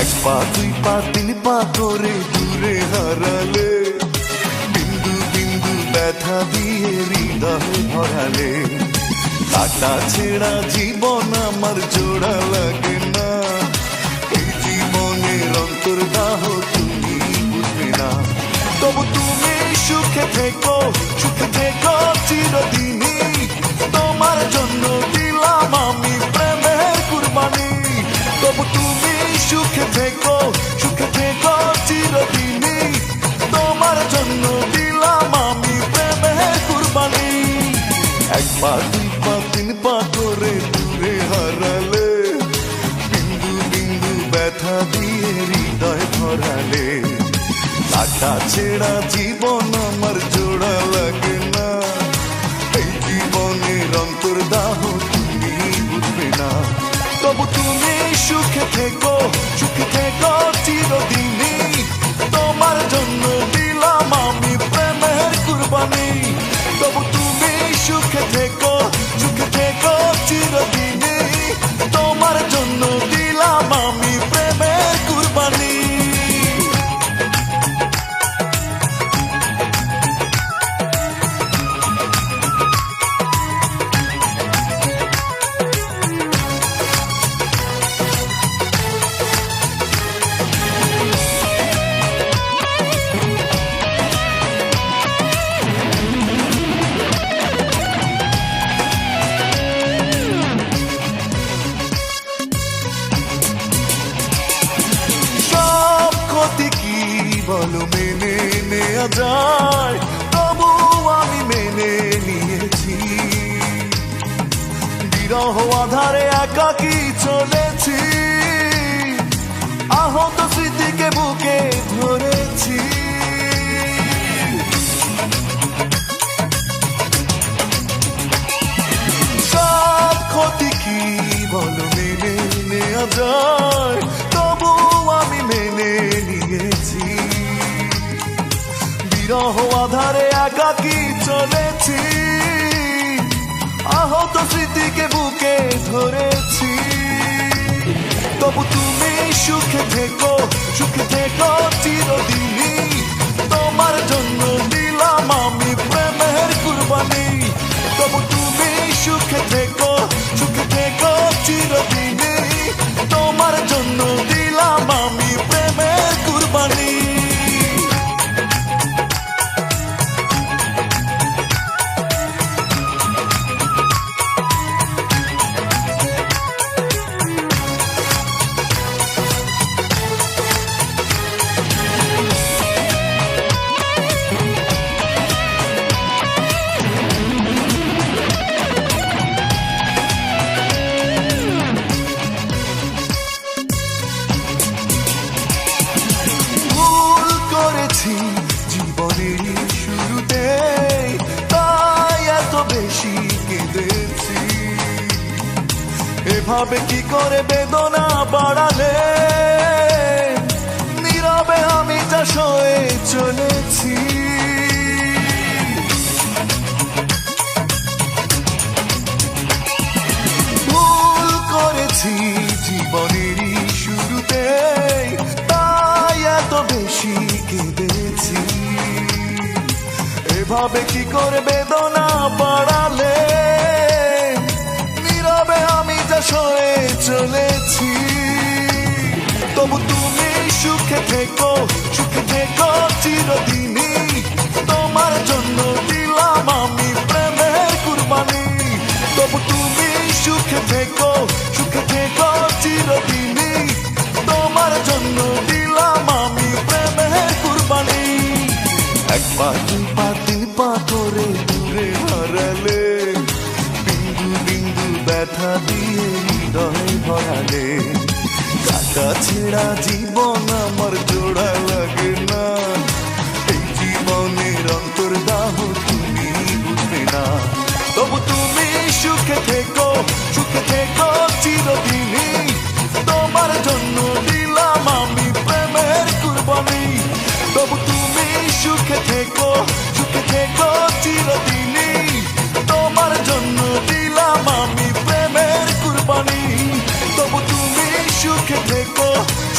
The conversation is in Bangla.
এক পা, দুই পা, তিন পা করে দূরে হারালে। বিন্দু বিন্দু ব্যথা দিয়ে হৃদয় ভরালে। কাটা ছেঁড়া জীবন আমার জোড়া লাগে না। এই জীবনের অন্তর্দাহ তুমি বুঝবে না। তবু তুমি সুখে থেকো সুখে থেকো সুখে থেকো, চিরদিনই। তোমার জন্য দিলাম আমি প্রেমের কুরবানি। এক পা দুই পা তিন পা করে দূরে হারালে, বিন্দু বিন্দু ব্যথা দিয়ে হৃদয় ভরালে। কাটা ছেড়া জীবন আমার জোড়া লাগে না। এই জীবনের অন্তর্দাহ তুমি বুঝবে না। তবু তুমি সুখে থেকো সুখে থেকো চিরদিনই বলো মেনে নেওয়া যায় তবু আমি মেনে নিয়েছি। বিরহ আধারে একাকি চলেছি, আহত স্মৃতিকে বুকে ধরেছি। বিরহ আধারে একাকি চলেছি? আহত স্মৃতিকে বুকে ধরেছি। তবু তুমি সুখে থেকো সুখে এভাবে কি করে বেদনা বাড়ালে? নীরবে আমি যা সয়ে চলেছি। ভুল করেছি জীবনেরই শুরুতে, তাই এত বেশি কেঁদেছি। এভাবে কি করে বেদনা বাড়ালে? সয়ে চলেছি। তবু তুমি সুখে থেকো ব্যথা দিয়ে হৃদয় ভরালে। কাটা ছেঁড়া জীবন আমার জোড়া লাগে না। দিলাম